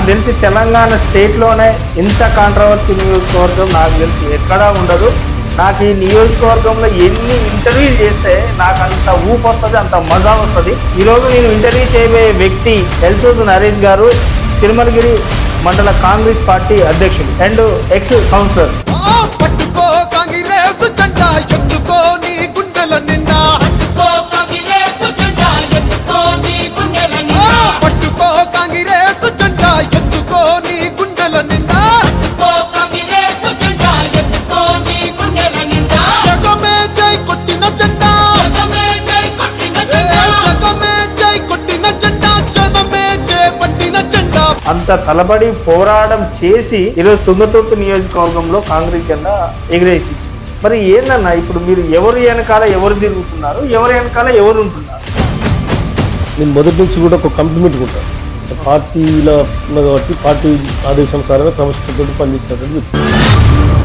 నాకు తెలిసి తెలంగాణ స్టేట్లోనే ఇంత కాంట్రవర్సీ నియోజకవర్గం నాకు తెలిసి ఎక్కడా ఉండదు. నాకు ఈ నియోజకవర్గంలో ఎన్ని ఇంటర్వ్యూలు చేస్తే నాకు అంత ఊపు వస్తుంది అంత మజా వస్తుంది. ఈరోజు నేను ఇంటర్వ్యూ చేయబోయే వ్యక్తి ఎల్సోజు నరేష్ గారు తిరుమలగిరి మండల కాంగ్రెస్ పార్టీ అధ్యక్షుడు అండ్ ఎక్స్ కౌన్సిలర్ అంత తలబడి పోరాటం చేసి ఈరోజు తుంగతుర్తి నియోజకవర్గంలో కాంగ్రెస్ జెండా ఎగిరేసి మరి ఏందన్నా ఇప్పుడు మీరు ఎవరు వెనకాల ఎవరు తిరుగుతున్నారు? ఎవరు వెనకాల ఎవరు ఉంటున్నారు? నేను మొదటి నుంచి కూడా ఒక కమిట్మెంట్ ఉంటాను పార్టీలో ఉన్నా కాబట్టి పార్టీ ఆదేశానుసారంగా క్రమశిక్షణతో పనిచేసినటువంటి వ్యక్తి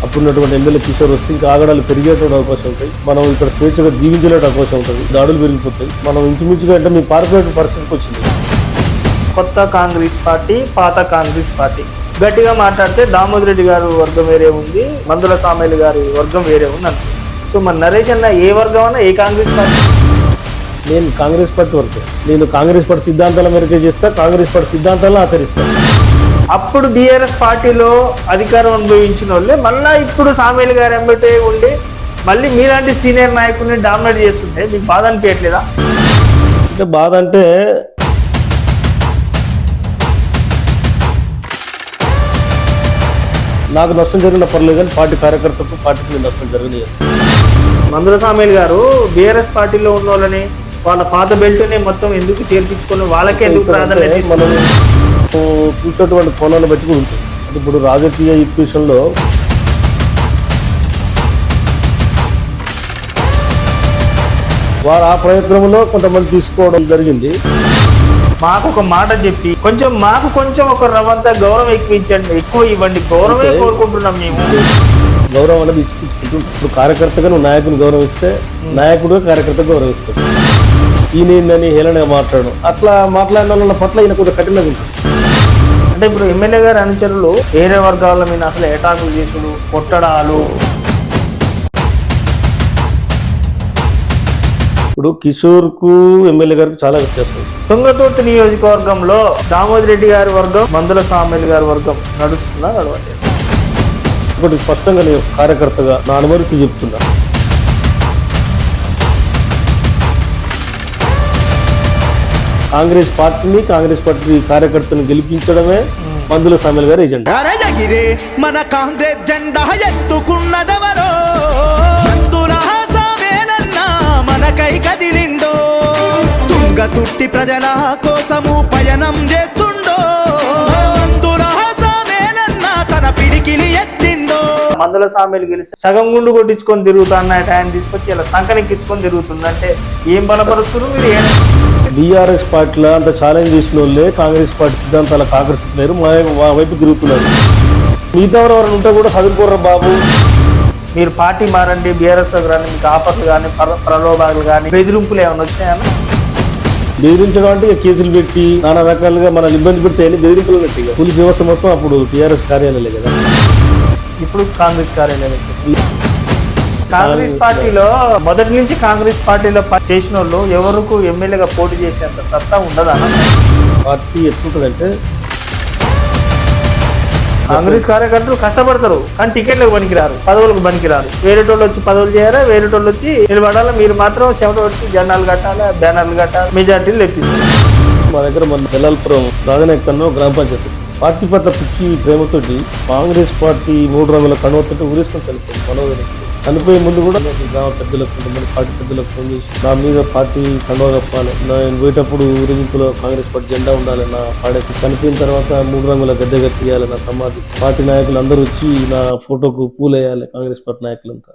అప్పుడు ఉన్నటువంటి ఎమ్మెల్యే కిషోర్ వస్తే ఇంకా ఆగడాలు పెరిగేటువంటి అవకాశం ఉంటాయి. మనం ఇక్కడ స్వేచ్ఛగా జీవించలేట అవకాశం ఉంటుంది. దాడులు పెరిగిపోతాయి. మనం ఇంచుమించుగా అంటే మీ పారిపోయే పరిస్థితికి వచ్చింది. కొత్త కాంగ్రెస్ పార్టీ పాత కాంగ్రెస్ పార్టీ. గట్టిగా మాట్లాడితే దామోదర్ రెడ్డి గారి వర్గం వేరే ఉంది మందుల సామేలు గారి వర్గం వేరే ఉంది అంతే సో మన నరేష్ అన్న ఏ వర్గం అన్నా ఏ కాంగ్రెస్ పార్టీ? నేను కాంగ్రెస్ పార్టీ వరకు నేను కాంగ్రెస్ పార్టీ సిద్ధాంతాల మేరకే చేస్తా కాంగ్రెస్ పార్టీ సిద్ధాంతాలను ఆచరిస్తాను అప్పుడు బీఆర్ఎస్ పార్టీలో అధికారం అనుభవించిన వాళ్ళే మళ్ళా ఇప్పుడు సామేలు గారు ఎంబటే ఉండి మళ్ళీ మీలాంటి సీనియర్ నాయకుడిని డామినేట్ చేస్తుంటే మీకు బాధ అనిపించట్లేదా? అంటే బాధ అంటే నాకు నష్టం జరిగిన పర్లేదు కానీ పార్టీ కార్యకర్తలకు పార్టీకి నష్టం జరగలేదు. మందుల సామేలు గారు బీఆర్ఎస్ పార్టీలో ఉన్న వాళ్ళని వాళ్ళ పాత బెల్ట్ని మొత్తం ఎందుకు చేర్పించుకొని వాళ్ళకే ఎందుకు ప్రాధాన్యత మనం? చూసేటువంటి కోణాన్ని బట్టి కూడా ఉంటుంది. ఇప్పుడు రాజకీయ ఈక్వేషన్లో వారు ఆ ప్రయత్నంలో కొంతమంది తీసుకోవడం జరిగింది. మాకు ఒక మాట చెప్పి కొంచెం మాకు కొంచెం ఒక రవంత గౌరవం ఎక్కువ ఇచ్చండి ఎక్కువ ఇవ్వండి. గౌరవమే. కోరుకుంటున్నాం మేము. గౌరవం అనేది ఇచ్చుకుంటూ ఇప్పుడు కార్యకర్తగా నువ్వు నాయకుని గౌరవిస్తే నాయకుడుగా కార్యకర్త గౌరవిస్తాడు. ఈయన ఏందని హేళనగా మాట్లాడడం అట్లా మాట్లాడిన వాళ్ళ పట్ల ఈయన కొద్దిగా కఠినంగా ఉంటుంది అంటే ఇప్పుడు ఎమ్మెల్యే గారి అనుచరులు వేరే వర్గాల మీద అసలు ఎటాకులు చేసుడు కొట్టడాలు ఇప్పుడు కిషోర్కు ఎమ్మెల్యే గారికి చాలా వ్యత్యాసం. తుంగతుర్తి నియోజకవర్గంలో దామోదర్ రెడ్డి గారి వర్గం మందుల సామెల్ గారి వర్గం నడుస్తుందా నడవట్లేదు ఒకటి స్పష్టంగా నేను కార్యకర్తగా నా అనుమతి చెప్తున్నా. కాంగ్రెస్ పార్టీని కాంగ్రెస్ పార్టీ కార్యకర్తను గెలిపించడమే మందుల సామెల్ గారి ఎజెండా. మన కాంగ్రెస్ జెండా ఎత్తుకున్నదెవరో? తుట్టి ప్రజల కోసము పయనం చేస్తుండో. తన పిడికిలి ఎత్తిండో. మందుల సామెలు గెలిచి సగం గుండు కొట్టించుకొని తిరుగుతున్న ఆయన తీసుకొచ్చి ఇలా సంకనెక్కించుకొని తిరుగుతుంది. అంటే ఏం బలపరుస్తున్నారు మీరు? ఏం బీఆర్ఎస్ పార్టీలో అంత ఛాలెంజ్ చేసిన వాళ్ళే కాంగ్రెస్ పార్టీ సిద్ధాంతాలకు ఆకర్షితున్నారు మా మా వైపు తిరుగుతున్నారు. మిగతా వారు ఎవరైనా ఉంటే కూడా చదువుకోర్రా బాబు. మీరు పార్టీ మారండి బీఆర్ఎస్లో కానీ మీకు ఆఫర్లు కానీ ప్ర- ప్రలోభాలు కానీ బెదిరింపులు ఏమైనా వచ్చాయన్నా బెదిరించడం అంటే కేసులు పెట్టి నానా రకాలుగా మనల్ని ఇబ్బంది పెడితే బెదిరింపులు పోలీస్ వ్యవస్థ మొత్తం అప్పుడు టీఆర్ఎస్ కార్యాలయాలే కదా. ఇప్పుడు కాంగ్రెస్ కార్యాలయం కాంగ్రెస్ పార్టీలో మొదటి నుంచి కాంగ్రెస్ పార్టీలో చేసిన వాళ్ళు ఎవరికి ఎమ్మెల్యేగా పోటీ చేసేంత సత్తా ఉండదా? పార్టీ ఎట్లుంటుందంటే కాంగ్రెస్ కార్యకర్తలు కష్టపడతారు కానీ టికెట్లకు పనికిరారు పదవులకు పనికిరారు. వేరేటోళ్ళు వచ్చి పదవులు చేయాలా వేరేటోళ్ళు వచ్చి నిలబడాలా? మీరు మాత్రం చెమట వచ్చి జెండాలు కట్టాలా బ్యానర్లు కట్టాలి? మెజార్టీలు లెక్కిస్తారు మా దగ్గర మన జలాల్పురం రాజనాయకల్లో గ్రామ పంచాయతీ. పార్టీ పట్ల పిచ్చి ప్రేమతోటి కాంగ్రెస్ పార్టీ మూడు రంగుల కనువతుంటే ఊరేసుకొని చనిపోయింది మనోహర్ చనిపోయే ముందు కూడా గ్రామ పెద్దలకు కొంతమంది పార్టీ పెద్దలకు ఫోన్ చేసి నా మీద పార్టీ కండవ కప్పాలి. నేను పోయేటప్పుడు ఊరేగింపులో కాంగ్రెస్ పార్టీ జెండా ఉండాలి. నా పాడే చనిపోయిన తర్వాత మూడు రంగుల గద్దె కట్టియాలి. నా సమాధి. పార్టీ నాయకులు అందరూ వచ్చి నా ఫోటోకు పూలేయాలి కాంగ్రెస్ పార్టీ నాయకులంతా.